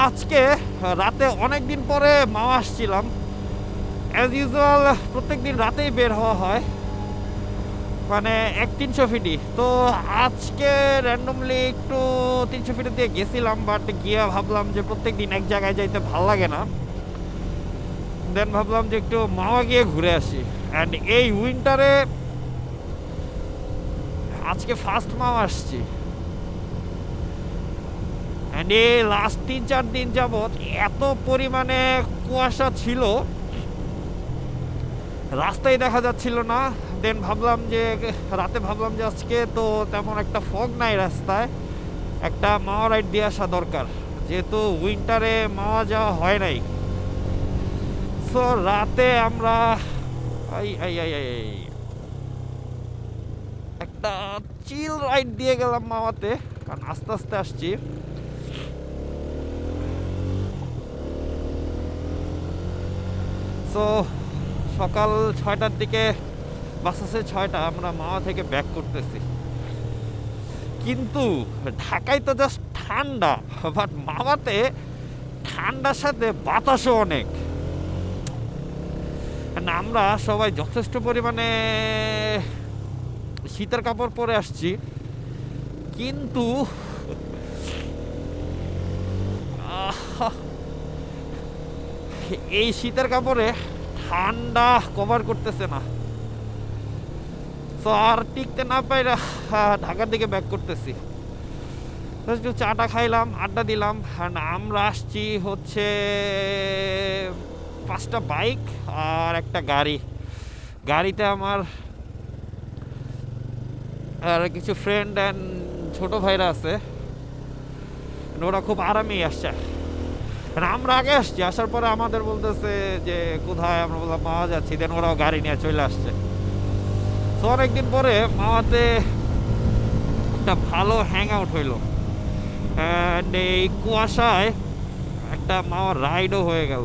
আজকে, রাতে অনেক দিন পরে মামা আসছিলাম। অ্যাজ ইউজুয়াল প্রত্যেক দিন রাতেই বের হওয়া হয়। মানে এক তিনশো ফিটি তো আজকে র্যান্ডমলি একটু তিনশো ফিটের দিয়ে গেছিলাম বাট গিয়ে ভাবলাম যে প্রত্যেক দিন এক জায়গায় যাইতে ভালো লাগে না। দেন ভাবলাম যে একটু মাওয়া গিয়ে ঘুরে আসি। অ্যান্ড এই উইন্টারে আজকে ফার্স্ট মামা আসছি। এই লাস্ট তিন চার দিন যাবৎ এত পরিমাণে কুয়াশা ছিল। রাস্তায় দেখা যাচ্ছিল না। দেন ভাবলাম যে, রাতে ভাবলাম যে আজকে তো তেমন একটা ফগ নাই রাস্তায়। একটা মাওয়া রাইড দিয়ে আসা দরকার। যেহেতু উইন্টারে মাওয়া যাওয়া হয় নাই। সো রাতে আমরা। একটা চিল রাইড দিয়ে গেলাম মাওয়াতে। কারণ আস্তে আস্তে আসছি। সো সকাল ছয়টার দিকে বাস আছে ছয়টা, আমরা মাওয়া থেকে ব্যাক করতেছি। কিন্তু ঢাকায় তো জাস্ট ঠান্ডা বাট মাওয়াতে ঠান্ডার সাথে বাতাসও অনেক। আমরা সবাই যথেষ্ট পরিমাণে শীতের কাপড় পরে আসছি, কিন্তু এই শীতের কাপড়ে ঠান্ডা কভার করতেছে না। তো আর টিকতে না আহ, ঢাকার দিকে ব্যাক করতেছি। চাটা খাইলাম আড্ডা দিলাম আমরা আসছি হচ্ছে পাঁচটা বাইক আর একটা গাড়ি। গাড়িতে আমার আর কিছু ফ্রেন্ড অ্যান্ড ছোট ভাইরা আছে। ওরা খুব আরামেই আসছে। আর আমরা আগে আসছি, আসার পরে আমাদের বলতেছে যে, কোথায় আমরা বললাম মাওয়া যাচ্ছি দেন ওরাও গাড়ি নিয়ে চলে আসছে। তো অনেকদিন পরে মাওয়াতে একটা ভালো হ্যাং আউট হইল এই কুয়াশায় একটা মাওয়ার রাইডও হয়ে গেল।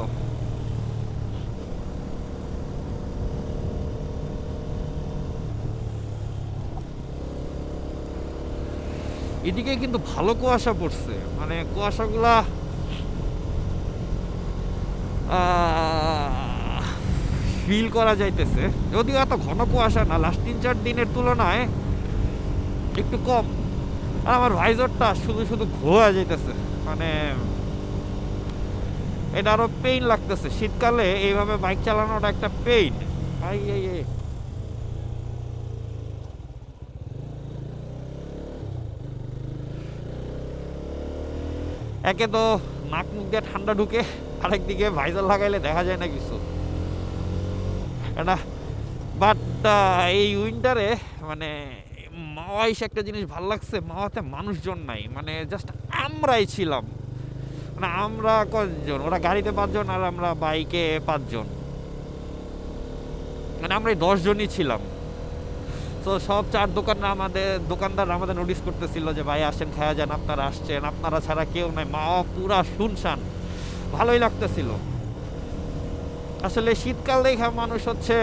এদিকে কিন্তু ভালো কুয়াশা পড়ছে। মানে কুয়াশাগুলা ফিল করা যাইতেছে। যদিও এত ঘন কুয়াশা না লাস্ট তিন চার দিনের তুলনায় একটু কম। আর আমার ভাইজরটা শুধু শুধু ঘোয়া যাইতেছে। মানে এটা আরও পেইন লাগতেছে। শীতকালে এইভাবে বাইক চালানোটা একটা পেইন একে তো নাক মুখ দিয়ে ঠান্ডা ঢুকে আরেক দিকে ভাইজার লাগাইলে দেখা যায় না কিছু। এটা বাট এই উইন্টারে মানে মাওয়া একটা জিনিস ভালো লাগছে, মাওয়াতে মানুষজন নাই মানে জাস্ট আমরাই ছিলাম। মানে আমরা কতজন? ওরা গাড়িতে পাঁচজন আর আমরা বাইকে পাঁচজন। মানে আমরা এই দশজনই ছিলাম। তো সব চার দোকান আমাদের দোকানদার আমাদের নোটিস করতেছিল যে, ভাই, আসেন, খায়া যান, আপনারা আসছেন, আপনারা ছাড়া কেউ নাই, মাওয়া পুরা শুনশান। ভালোই লাগতেছিল। আসলে শীতকাল দেখা মানুষ হচ্ছে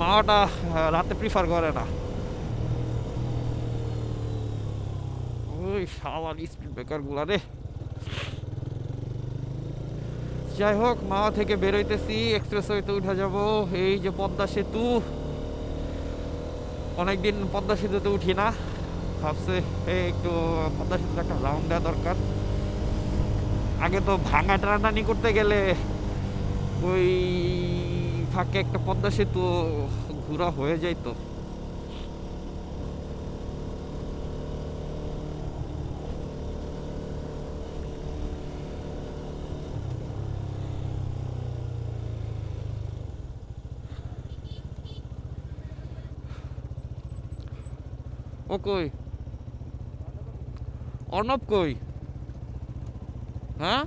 মাওয়াটা রাতে প্রিফার করে না। ওই শালার স্পিড ব্রেকারগুলা রে। যাই হোক, মাওয়া থেকে বেরোইতেছি এক্সপ্রেস হইতে উঠে যাব। এই যে পদ্মা সেতু, অনেকদিন পদ্মা সেতুতে উঠি না। ভাবছে একটু পদ্মা সেতুতে একটা রাউন্ড দেওয়া দরকার। আগে তো ভাঙা টানাটানি করতে গেলে ওই ফাঁকে একটা পদ্মা সেতু ঘোরা হয়ে যাইতো। কই? অর্ণব কই? হ্যাঁ?